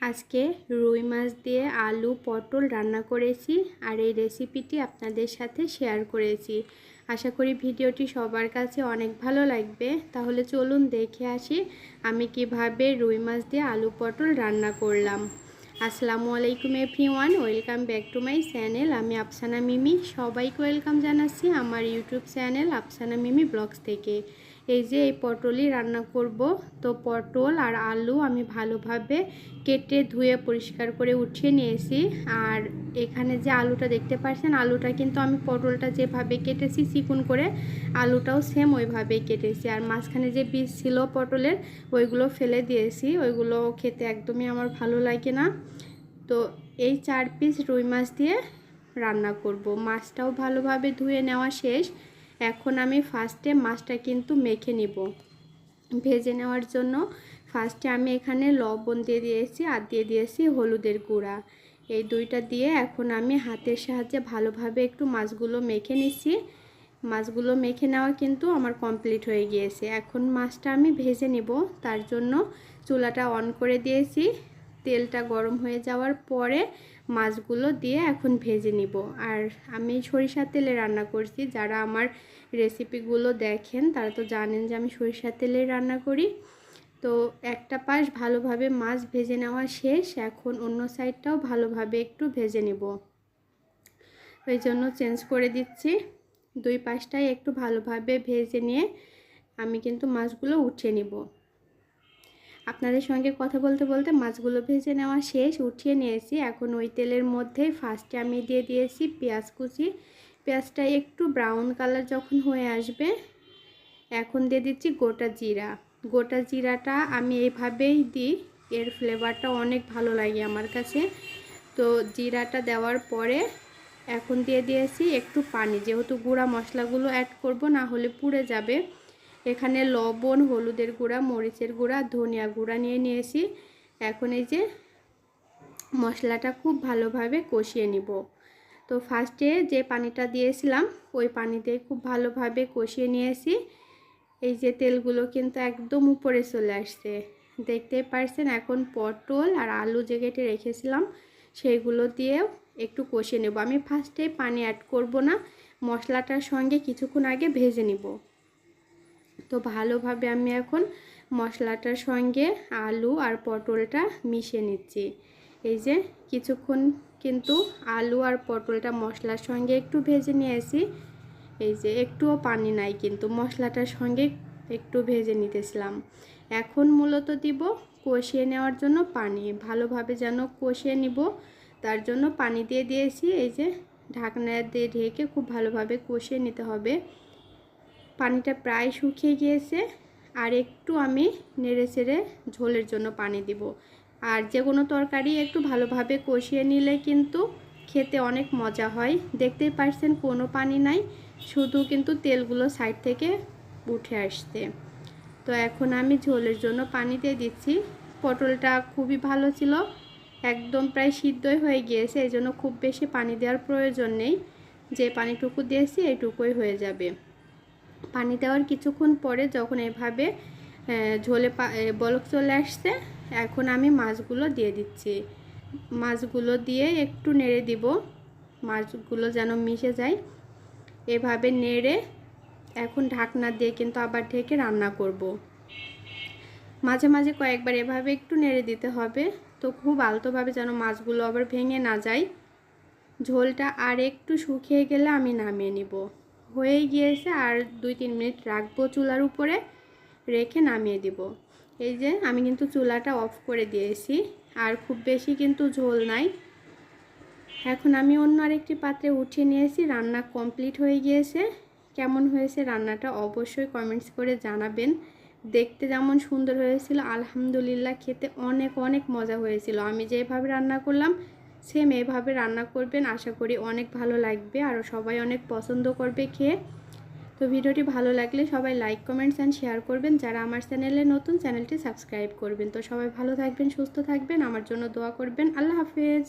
আজকে রুই মাছ দিয়ে আলু, পটল রান্না করেছি আর এই রেসিপিটি আপনাদের সাথে শেয়ার করেছি। আশা করি ভিডিওটি সবার কাছে অনেক ভালো লাগবে। তাহলে চলুন দেখে আসি আমি কীভাবে রুই মাছ দিয়ে আলু, পটল রান্না করলাম। আসসালামু আলাইকুম everyone, welcome back to my channel. আমি আফসানা মিমি। সবাইকে ওয়েলকাম জানাচ্ছি আমার YouTube channel Afsana Mimi vlogs থেকে। এই যে এই পটলই রান্না করব। তো পটল আর আলু আমি ভালোভাবে কেটে ধুয়ে পরিষ্কার করে উঠিয়ে নিয়েছি। আর এখানে যে আলুটা দেখতে পাচ্ছেন আলুটা কিন্তু আমি পটলটা যেভাবে কেটেছি চিকুন করে, আলুটাও সেম ওইভাবেই কেটেছি। আর মাঝখানে যে বীজ ছিল পটলের, ওইগুলো ফেলে দিয়েছি। ওইগুলো খেতে একদমই আমার ভালো লাগে না। তো এই চার পিস রুই মাছ দিয়ে রান্না করব। মাছটাও ভালোভাবে ধুয়ে নেওয়া শেষ। এখন আমি ফার্স্টে মাছটা কিন্তু মেখে নিব। ভেজে নেওয়ার জন্য ফার্স্টে আমি এখানে লবণ দিয়ে দিয়েছি আর দিয়ে দিয়েছি হলুদের গুঁড়া। এই দুইটা দিয়ে এখন আমি হাতের সাহায্যে ভালোভাবে একটু মাছগুলো মেখে নিচ্ছি। মাছগুলো মেখে নেওয়া কিন্তু আমার কমপ্লিট হয়ে গিয়েছে। এখন মাছটা আমি ভেজে নিব, তার জন্য চুলাটা অন করে দিয়েছি। তেলটা গরম হয়ে যাওয়ার পরে মাছগুলো দিয়ে এখন ভেজে নিব। আর আমি সরিষার তেলে রান্না করছি। যারা আমার রেসিপিগুলো দেখেন, তারা তো জানেন যে আমি সরিষার তেলে রান্না করি। তো একটা পাশ ভালোভাবে মাছ ভেজে নেওয়া শেষ। এখন অন্য সাইডটাও ভালোভাবে একটু ভেজে নিব। ওই জন্য চেঞ্জ করে দিচ্ছি। দুই পাশটাই একটু ভালোভাবে ভেজে নিয়ে আমি কিন্তু মাছগুলো উঠিয়ে নিব। আপনাদের সঙ্গে কথা বলতে বলতে মাছগুলো ভেজে নেওয়া শেষ, উঠিয়ে নিয়েছি। এখন ওই তেলের মধ্যে ফার্স্টে আমি দিয়ে দিয়েছি পেঁয়াজ কুচি। পেঁয়াজটা একটু ব্রাউন কালার যখন হয়ে আসবে, এখন দিয়ে দিচ্ছি গোটা জিরা। গোটা জিরাটা আমি এইভাবেই দিই, এর ফ্লেভারটা অনেক ভালো লাগে আমার কাছে। তো জিরাটা দেওয়ার পরে এখন দিয়ে দিয়েছি একটু পানি, যেহেতু গুঁড়া মশলাগুলো অ্যাড করব, না হলে পুড়ে যাবে। এখানে লবণ, হলুদের গুঁড়া, মরিচের গুঁড়া, ধনিয়া গুঁড়া নিয়ে নিয়েছি। এখন এই যে মশলাটা খুব ভালোভাবে কষিয়ে নিব। তো ফার্স্টে যে পানিটা দিয়েছিলাম, ওই পানিতে খুব ভালোভাবে কষিয়ে নিয়েছি। এই যে তেলগুলো কিন্তু একদম উপরে চলে আসছে। দেখতেই পারছেন এখন পটল আর আলু যে কেটে রেখেছিলাম, সেইগুলো দিয়েও একটু কষিয়ে নেব। আমি ফার্স্টে পানি অ্যাড করব না, মশলাটার সঙ্গে কিছুক্ষণ আগে ভেজে নিব। তো ভালোভাবে আমি এখন মশলাটার সঙ্গে আলু আর পটলটা মিশে নিচ্ছি। এই যে কিছুক্ষণ কিন্তু আলু আর পটলটা মশলার সঙ্গে একটু ভেজে নিয়েছি। এই যে একটুও পানি নাই কিন্তু মশলাটার সঙ্গে একটু ভেজে নিতেছিলাম। এখন মূলত দিব কষিয়ে নেওয়ার জন্য পানি। ভালোভাবে যেন কষিয়ে নিব, তার জন্য পানি দিয়ে দিয়েছি। এই যে ঢাকনা দিয়ে ঢেকে খুব ভালোভাবে কষিয়ে নিতে হবে। পানিটা প্রায় শুকিয়ে গিয়েছে আর একটু আমি নেড়ে চেড়ে ঝোলের জন্য পানি দিব। আর যে কোনো তরকারি একটু ভালোভাবে কষিয়ে নিলে কিন্তু খেতে অনেক মজা হয়। দেখতেই পারছেন কোনো পানি নাই, শুধু কিন্তু তেলগুলো সাইড থেকে উঠে আসছে। তো এখন আমি ঝোলের জন্য পানি দিয়ে দিচ্ছি। পটলটা খুবই ভালো ছিল, একদম প্রায় সিদ্ধই হয়ে গিয়েছে এই জন্য খুব বেশি পানি দেওয়ার প্রয়োজন নেই। যে পানিটুকু দিয়েছি এইটুকুই হয়ে যাবে। পানি দেওয়ার কিছুক্ষণ পরে যখন এভাবে ঝোলে বলক চলে আসছে, এখন আমি মাছগুলো দিয়ে দিচ্ছি। মাছগুলো দিয়ে একটু নেড়ে দিব, মাছগুলো যেন মিশে যায়। এভাবে নেড়ে এখন ঢাকনা দিয়ে কিন্তু আবার ঢেকে রান্না করব। মাঝে মাঝে কয়েকবার এভাবে একটু নেড়ে দিতে হবে, তো খুব আলতোভাবে যেন মাছগুলো আবার ভেঙে না যায়। ঝোলটা আর একটু শুকিয়ে গেলে আমি নামিয়ে নিব। হয়ে গিয়েছে আর দুই তিন মিনিট রাখব চুলার উপরে, রেখে নামিয়ে দিব। এই যে আমি কিন্তু চুলাটা অফ করে দিয়েছি, আর খুব বেশি কিন্তু ঝোল নাই। এখন আমি অন্য আরেকটি পাত্রে উঠিয়ে নিয়েছি, রান্না কমপ্লিট হয়ে গিয়েছে। কেমন হয়েছে রান্নাটা অবশ্যই কমেন্টস করে জানাবেন। দেখতে যেমন সুন্দর হয়েছিল, আলহামদুলিল্লাহ খেতে অনেক অনেক মজা হয়েছিল। আমি যেভাবে রান্না করলাম সেম এভাবে রান্না করবেন, আশা করি অনেক ভালো লাগবে আর সবাই অনেক পছন্দ করবে খেয়ে। তো ভিডিওটি ভালো লাগলে সবাই লাইক কমেন্টস অ্যান্ড শেয়ার করবেন। যারা আমার চ্যানেলে নতুন, চ্যানেলটি সাবস্ক্রাইব করবেন। তো সবাই ভালো থাকবেন, সুস্থ থাকবেন। আমার জন্য দোয়া করবেন। আল্লাহ হাফেজ।